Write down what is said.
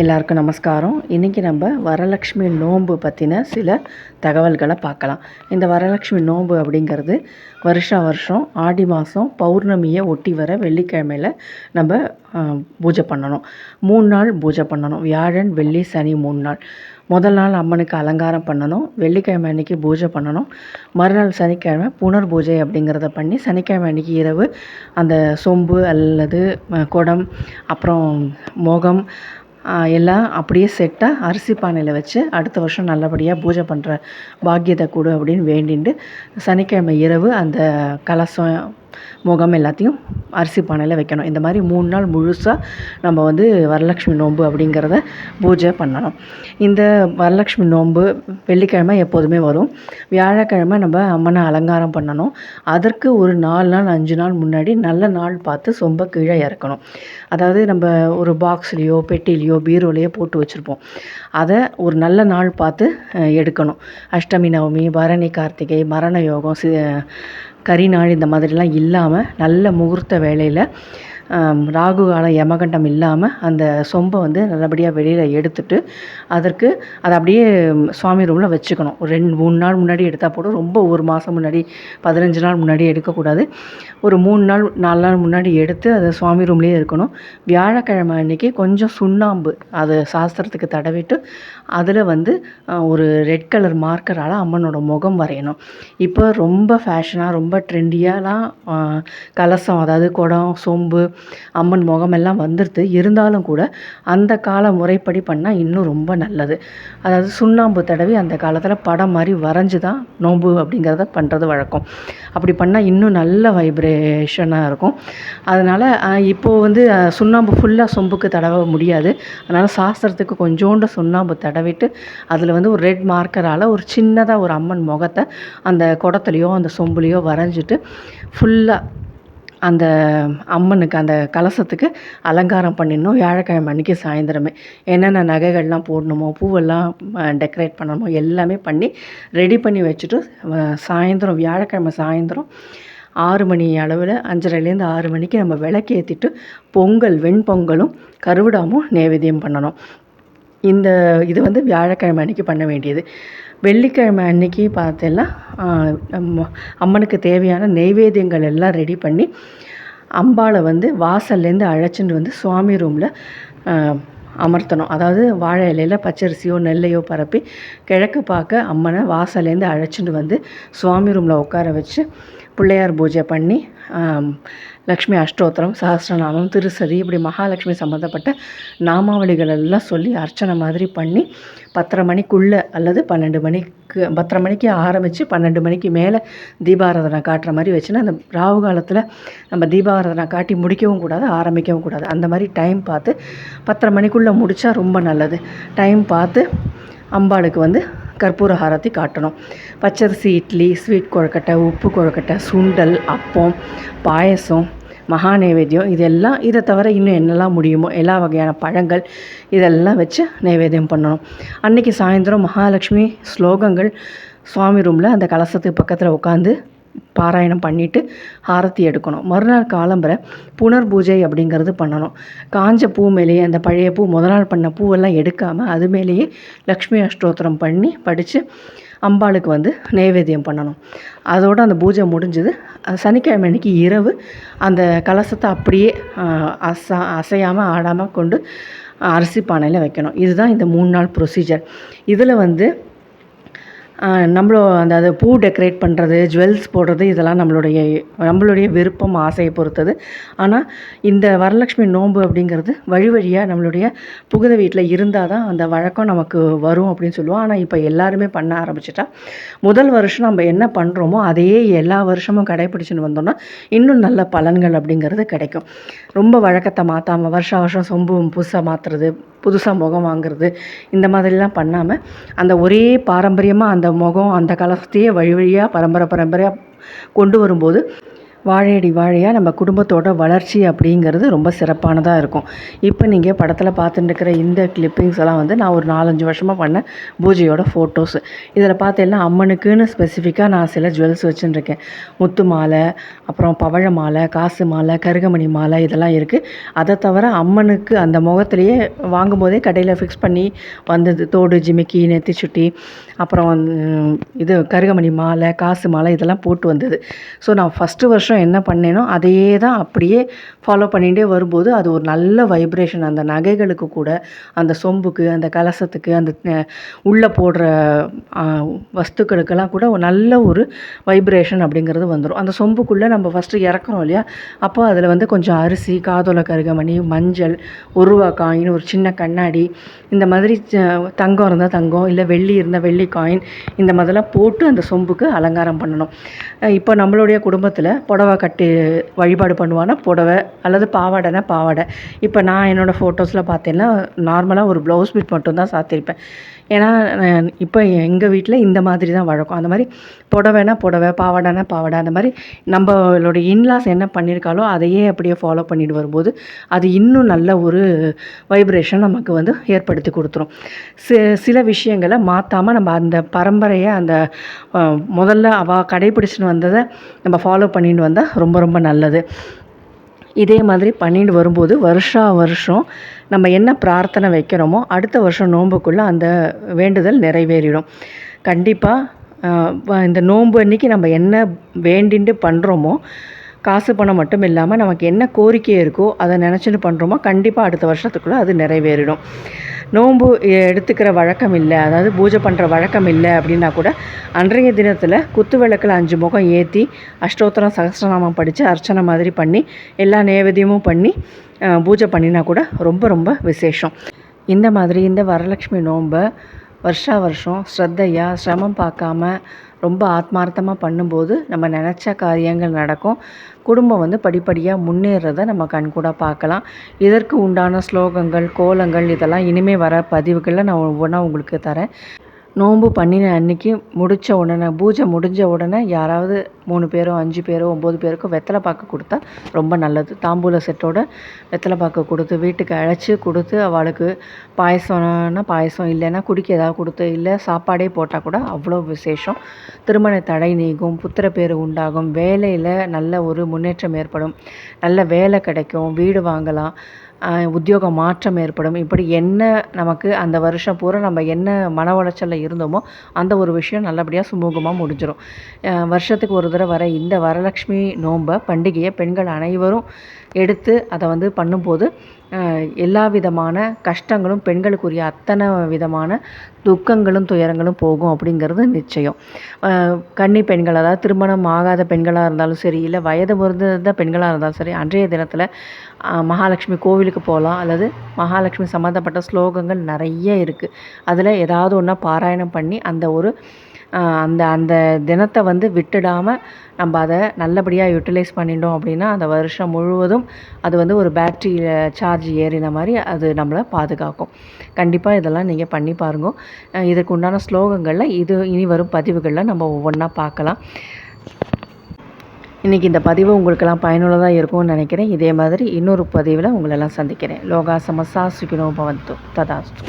எல்லாருக்கும் நமஸ்காரம். இன்றைக்கி நம்ம வரலக்ஷ்மி நோன்பு பற்றின சில தகவல்களை பார்க்கலாம். இந்த வரலக்ஷ்மி நோன்பு அப்படிங்கிறது வருஷா வருஷம் ஆடி மாதம் பௌர்ணமியை ஒட்டி வர வெள்ளிக்கிழமையில் நம்ம பூஜை பண்ணணும். மூணு நாள் பூஜை பண்ணணும். வியாழன் வெள்ளி சனி மூணு நாள். முதல் நாள் அம்மனுக்கு அலங்காரம் பண்ணணும். வெள்ளிக்கிழமை அன்றைக்கி பூஜை பண்ணணும். மறுநாள் சனிக்கிழமை புனர் பூஜை அப்படிங்கிறத பண்ணி சனிக்கிழமை அன்றைக்கி இரவு அந்த சொம்பு அல்லது குடம் அப்புறம் முகம் எல்லாம் அப்படியே செட்டாக அரிசி பானையில் வச்சு அடுத்த வருஷம் நல்லபடியாக பூஜை பண்ணுற பாக்கியத்தை கொடு அப்படின்னு வேண்டிண்டு சனிக்கிழமை இரவு அந்த கலசம் முகம் எல்லாத்தையும் அரிசி பானையில் வைக்கணும். இந்த மாதிரி மூணு நாள் முழுசாக நம்ம வந்து வரலக்ஷ்மி நோன்பு அப்படிங்கிறத பூஜை பண்ணணும். இந்த வரலட்சுமி நோன்பு வெள்ளிக்கிழமை எப்போதுமே வரும். வியாழக்கிழமை நம்ம அம்மனை அலங்காரம் பண்ணணும். அதற்கு ஒரு நாலு நாள் அஞ்சு நாள் முன்னாடி நல்ல நாள் பார்த்து சொம்ப கீழே இறக்கணும். அதாவது நம்ம ஒரு பாக்ஸ்லேயோ பெட்டிலேயோ பீரோலையோ போட்டு வச்சுருப்போம். அதை ஒரு நல்ல நாள் பார்த்து எடுக்கணும். அஷ்டமி நவமி பரணி கார்த்திகை மரண யோகம் சி கரிநாள் இந்த மாதிரிலாம் இல்லாமல் நல்ல முகூர்த்த வேலையில் ராகு காலம் யமகண்டம் இல்லாமல் அந்த சொம்பை வந்து நல்லபடியாக வெளியில் எடுத்துட்டு அதற்கு அதை அப்படியே சுவாமி ரூமில் வச்சுக்கணும். ஒரு ரெண்டு மூணு நாள் முன்னாடி எடுத்தால் போதும். ரொம்ப ஒரு மாதம் முன்னாடி பதினஞ்சு நாள் முன்னாடி எடுக்கக்கூடாது. ஒரு மூணு நாள் நாலு நாள் முன்னாடி எடுத்து அதை சுவாமி ரூம்லேயே இருக்கணும். வியாழக்கிழமை அன்றைக்கி கொஞ்சம் சுண்ணாம்பு அது சாஸ்திரத்துக்கு தடவிட்டு அதில் வந்து ஒரு ரெட் கலர் மார்க்கரால் அம்மனோட முகம் வரையணும். இப்போ ரொம்ப ஃபேஷனாக ரொம்ப ட்ரெண்டியாலாம் கலசம் அதாவது குடம் சொம்பு அம்மன் முகமெல்லாம் வந்துடுது இருந்தாலும் கூட அந்த கால முறைப்படி பண்ணால் இன்னும் ரொம்ப நல்லது. அதாவது சுண்ணாம்பு தடவி அந்த காலத்தில் படம் மாதிரி வரைஞ்சி தான் நோம்பு அப்படிங்கிறத பண்ணுறது வழக்கம். அப்படி பண்ணால் இன்னும் நல்ல வைப்ரேஷனாக இருக்கும். அதனால் இப்போது வந்து சுண்ணாம்பு ஃபுல்லாக சொம்புக்கு தடவ முடியாது. அதனால் சாஸ்திரத்துக்கு கொஞ்சோண்டு சுண்ணாம்பு தடவிட்டு அதில் வந்து ஒரு ரெட் மார்க்கரால் ஒரு சின்னதாக ஒரு அம்மன் முகத்தை அந்த குடத்துலையோ அந்த சொம்புலையோ வரைஞ்சிட்டு ஃபுல்லாக அந்த அம்மனுக்கு அந்த கலசத்துக்கு அலங்காரம் பண்ணிடணும். வியாழக்கிழமை அன்றைக்கி சாயந்தரமே. என்னென்ன நகைகள்லாம் போடணுமோ பூவெல்லாம் டெக்கரேட் பண்ணணுமோ எல்லாமே பண்ணி ரெடி பண்ணி வச்சுட்டு சாயந்தரம் வியாழக்கிழமை சாயந்தரம் ஆறு மணி அளவில் அஞ்சரைலேருந்து ஆறு மணிக்கு நம்ம விளக்கேற்றிட்டு பொங்கல் வெண்பொங்கலும் கருவிடாமும் நைவேத்தியம் பண்ணணும். இந்த இது வந்து வியாழக்கிழமை அன்னைக்கு பண்ண வேண்டியது. வெள்ளிக்கிழமை அன்னைக்கு பார்த்தேன்னா அம்மனுக்கு தேவையான நெய்வேத்தியங்கள் எல்லாம் ரெடி பண்ணி அம்பாளை வந்து வாசல்லேருந்து அழைச்சிட்டு வந்து சுவாமி ரூமில் அமர்த்தணும். அதாவது வாழை இலையில் பச்சரிசியோ நெல்லையோ பரப்பி கிழக்கு பார்க்க அம்மனை வாசல்லேருந்து அழைச்சிட்டு வந்து சுவாமி ரூமில் உட்கார வச்சு பிள்ளையார் பூஜை பண்ணி லக்ஷ்மி அஷ்டோத்திரம் சஹஸ்ரநாமம் திருசதி இப்படி மகாலட்சுமி சம்மந்தப்பட்ட நாமாவளிகள் எல்லாம் சொல்லி அர்ச்சனை மாதிரி பண்ணி பத்தரை மணிக்குள்ளே அல்லது பன்னெண்டு மணிக்கு பத்தரை மணிக்கு ஆரம்பித்து பன்னெண்டு மணிக்கு மேலே தீபாராதனை காட்டுற மாதிரி வச்சுன்னா அந்த ராகு காலத்தில் நம்ம தீபாராதனை காட்டி முடிக்கவும் கூடாது ஆரம்பிக்கவும் கூடாது. அந்த மாதிரி டைம் பார்த்து பத்தரை மணிக்குள்ளே முடித்தா ரொம்ப நல்லது. டைம் பார்த்து அம்பாளுக்கு வந்து கற்பூரஹாரத்தை காட்டணும். பச்சரிசி இட்லி ஸ்வீட் கொழுக்கட்டை உப்பு கொழுக்கட்டை சுண்டல் அப்பம் பாயசம் மகா நைவேத்தியம் இதெல்லாம் இதை தவிர இன்னும் என்னெல்லாம் முடியுமோ எல்லா வகையான பழங்கள் இதெல்லாம் வச்சு நைவேத்தியம் பண்ணணும். அன்னைக்கு சாயந்தரம் மகாலட்சுமி ஸ்லோகங்கள் சுவாமி ரூமில் அந்த கலசத்துக்கு பக்கத்தில் உட்காந்து பாராயணம் பண்ணிவிட்டு ஆரத்தி எடுக்கணும். மறுநாள் காலம்பரை புனர் பூஜை அப்படிங்கிறது பண்ணணும். காஞ்ச பூ மேலேயே அந்த பழைய பூ முதல் நாள் பண்ண பூவெல்லாம் எடுக்காமல் அது மேலேயே லக்ஷ்மி அஷ்டோத்திரம் பண்ணி படித்து அம்பாளுக்கு வந்து நைவேத்தியம் பண்ணணும். அதோடு அந்த பூஜை முடிஞ்சது. சனிக்கிழமை அன்றைக்கி இரவு அந்த கலசத்தை அப்படியே அசா அசையாமல் ஆடாமல் கொண்டு அரிசி பானையில் வைக்கணும். இதுதான் இந்த மூணு நாள் ப்ரொசீஜர் இதில் வந்து நம்மளோ அந்த அது பூ டெக்கரேட் பண்ணுறது ஜுவல்ஸ் போடுறது இதெல்லாம் நம்மளுடைய நம்மளுடைய விருப்பம் ஆசையை பொறுத்தது. ஆனால் இந்த வரலட்சுமி நோன்பு அப்படிங்கிறது வழி வழியாக நம்மளுடைய புகுத வீட்டில் இருந்தால் தான் அந்த வழக்கம் நமக்கு வரும் அப்படின்னு சொல்லுவோம். ஆனால் இப்போ எல்லாருமே பண்ண ஆரம்பிச்சிட்டா. முதல் வருஷம் நம்ம என்ன பண்ணுறோமோ அதையே எல்லா வருஷமும் கடைப்பிடிச்சுன்னு வந்தோம்னா இன்னும் நல்ல பலன்கள் அப்படிங்கிறது கிடைக்கும். ரொம்ப வழக்கத்தை மாற்றாமல் வருஷம் வருஷம் சொம்பு புதுசாக மாற்றுறது புதுசாக முகம் வாங்குறது இந்த மாதிரிலாம் பண்ணாமல் அந்த ஒரே பாரம்பரியமாக அந்த முகம் அந்த காலத்தையே வழி வழியாக பரம்பரை பரம்பரையாக கொண்டு வரும்போது வாழையடி வாழையாக நம்ம குடும்பத்தோட வளர்ச்சி அப்படிங்கிறது ரொம்ப சிறப்பானதாக இருக்கும். இப்போ நீங்கள் படத்தில் பார்த்துட்டு இருக்கிற இந்த கிளிப்பிங்ஸ் எல்லாம் வந்து நான் ஒரு நாலஞ்சு வருஷமாக பண்ண பூஜையோட ஃபோட்டோஸ் இதில் பார்த்தீங்கன்னா அம்மனுக்குன்னு ஸ்பெசிஃபிக்காக நான் சில ஜுவல்ஸ் வச்சுருக்கேன் முத்து மாலை அப்புறம் பவழ மாலை காசு மாலை கருகமணி மாலை இதெல்லாம் இருக்குது அதை தவிர அம்மனுக்கு அந்த முகத்துலேயே வாங்கும்போதே கடையில் ஃபிக்ஸ் பண்ணி வந்தது தோடு ஜிமிக்கி நெத்தி சுட்டி அப்புறம் இது கருகமணி மாலை காசு மாலை இதெல்லாம் போட்டு வந்தது. ஸோ நான் ஃபஸ்ட்டு வருஷம் என்ன பண்ணேனோ அதையே தான் அப்படியே ஃபாலோ பண்ணிகிட்டே வரும்போது அது ஒரு நல்ல வைப்ரேஷன் அந்த நகைகளுக்கு கூட அந்த சொம்புக்கு அந்த கலசத்துக்கு அந்த உள்ளே போடுற வஸ்துக்களுக்கெல்லாம் கூட ஒரு நல்ல ஒரு வைப்ரேஷன் அப்படிங்கிறது வந்துடும் அந்த சொம்புக்குள்ளே நம்ம ஃபஸ்ட்டு இறக்குறோம் இல்லையா? அப்போ அதில் வந்து கொஞ்சம் அரிசி காதோல கருகமணி மஞ்சள் ஒரு ரூபா காயின் ஒரு சின்ன கண்ணாடி இந்த மாதிரி தங்கம் இருந்தால் தங்கம் இல்லை வெள்ளி இருந்தால் வெள்ளி காயின் இந்த மாதிரிலாம் போட்டு அந்த சொம்புக்கு அலங்காரம் பண்ணணும். இப்போ நம்மளுடைய குடும்பத்தில் புடவை கட்டி வழிபாடு பண்ணுவான்னா புடவை அல்லது பாவாடைனா பாவாடை. இப்போ நான் என்னோடய ஃபோட்டோஸில் பார்த்தேன்னா நார்மலாக ஒரு ப்ளவுஸ் பிட் மட்டும்தான் சாத்திருப்பேன். ஏன்னா இப்போ எங்கள் வீட்டில் இந்த மாதிரி தான் வழக்கம். அந்த மாதிரி புடவைனா புடவை பாவாடைனா பாவாடை அந்த மாதிரி நம்மளோட இன்லாஸ் என்ன பண்ணியிருக்காலோ அதையே அப்படியே ஃபாலோ பண்ணிட்டு வரும்போது அது இன்னும் நல்ல ஒரு வைப்ரேஷன் நமக்கு வந்து ஏற்படுத்தி கொடுத்துரும். சி சில விஷயங்களை மாற்றாமல் நம்ம அந்த பரம்பரையை அந்த முதல்ல அவள் கடைபிடிச்சின்னு வந்ததை நம்ம ஃபாலோ பண்ணிட்டு வந்தால் ரொம்ப ரொம்ப நல்லது. இதே மாதிரி பண்ணிட்டு வரும்போது வருஷா வருஷம் நம்ம என்ன பிரார்த்தனை வைக்கிறோமோ அடுத்த வருஷம் நோன்புக்குள்ளே அந்த வேண்டுதல் நிறைவேறிடும். கண்டிப்பாக இந்த நோன்பு அன்றைக்கி நம்ம என்ன வேண்டிண்டு பண்ணுறோமோ காசு பணம் மட்டும் இல்லாமல் நமக்கு என்ன கோரிக்கை இருக்கோ அதை நினச்சிட்டு பண்ணுறோமோ கண்டிப்பாக அடுத்த வருஷத்துக்குள்ளே அது நிறைவேறிடும். நோன்பு எடுத்துக்கிற வழக்கம் இல்லை. அதாவது பூஜை பண்ணுற வழக்கம் இல்லை அப்படின்னா கூட அன்றைய தினத்தில் குத்து விளக்கில் அஞ்சு முகம் ஏற்றி அஷ்டோத்திரம் சகசிரநாமம் படித்து அர்ச்சனை மாதிரி பண்ணி எல்லா நேவேதியமும் பண்ணி பூஜை பண்ணினா கூட ரொம்ப ரொம்ப விசேஷம். இந்த மாதிரி இந்த வரலட்சுமி நோன்பை வருஷா வருஷம் ஸ்ரத்தையாக சிரமம் பார்க்காம ரொம்ப ஆத்மார்த்தமாக பண்ணும்போது நம்ம நினச்ச காரியங்கள் நடக்கும். குடும்பம் வந்து படிப்படியாக முன்னேறதை நம்ம கண்கூடாக பார்க்கலாம். இதற்கு உண்டான ஸ்லோகங்கள் கோலங்கள் இதெல்லாம் இனிமேல் வர பதிவுகளில் நான் ஒவ்வொன்றா உங்களுக்கு தரேன். நோன்பு பண்ணின அன்றைக்கி முடித்த உடனே பூஜை முடிஞ்ச உடனே யாராவது மூணு பேரோ அஞ்சு பேரோ ஒம்பது பேருக்கும் வெத்தலை பாக்கு கொடுத்தா ரொம்ப நல்லது. தாம்பூல செட்டோட வெத்தலை பாக்கு கொடுத்து வீட்டுக்கு அழைச்சி கொடுத்து அவளுக்கு பாயசம்னா பாயசம் இல்லைன்னா குடிக்க ஏதாவது கொடுத்து இல்லை சாப்பாடே போட்டால் கூட அவ்வளோ விசேஷம். திருமண தடை நீங்கும் புத்திர பேர் உண்டாகும் வேலையில் நல்ல ஒரு முன்னேற்றம் ஏற்படும் நல்ல வேலை கிடைக்கும் வீடு வாங்கலாம் உத்தியோக மாற்றம் ஏற்படும். இப்படி என்ன நமக்கு அந்த வருஷம் பூரா நம்ம என்ன மன உளைச்சலில் இருந்தோமோ அந்த ஒரு விஷயம் நல்லபடியாக சுமூகமாக முடிஞ்சிடும் வருஷத்துக்கு ஒரு தடவை வர இந்த வரலட்சுமி நோன்பை பண்டிகையை பெண்கள் அனைவரும் எடுத்து அதை வந்து பண்ணும்போது எல்லா விதமான கஷ்டங்களும் பெண்களுக்குரிய அத்தனை விதமான துக்கங்களும் துயரங்களும் போகும் அப்படிங்கிறது நிச்சயம். கன்னி பெண்கள் அதாவது திருமணம் ஆகாத பெண்களாக இருந்தாலும் சரி இல்லை வயது முறிந்த பெண்களாக இருந்தாலும் சரி அன்றைய தினத்தில் மகாலட்சுமி கோவிலுக்கு போகலாம் அல்லது மகாலட்சுமி சம்மந்தப்பட்ட ஸ்லோகங்கள் நிறைய இருக்குது அதில் ஏதாவது ஒன்றா பாராயணம் பண்ணி அந்த ஒரு அந்த அந்த தினத்தை வந்து விட்டுடாமல் நம்ம அதை நல்லபடியாக யூட்டிலைஸ் பண்ணிட்டோம் அப்படின்னா அந்த வருஷம் முழுவதும் அது வந்து ஒரு பேட்ரி சார்ஜ் ஏறின மாதிரி அது நம்மளை பாதுகாக்கும். கண்டிப்பாக இதெல்லாம் நீங்கள் பண்ணி பாருங்க. இதுக்கு உண்டான ஸ்லோகங்களில் இது இனி வரும் பதிவுகளில் நம்ம ஒவ்வொன்றா பார்க்கலாம். இன்றைக்கி இந்த பதிவு உங்களுக்கெல்லாம் பயனுள்ளதாக இருக்கும்னு நினைக்கிறேன். இதே மாதிரி இன்னொரு பதிவில் உங்களெல்லாம் சந்திக்கிறேன். லோகா சமசா சுகினோ பவந்தோ. ததாஸ்து.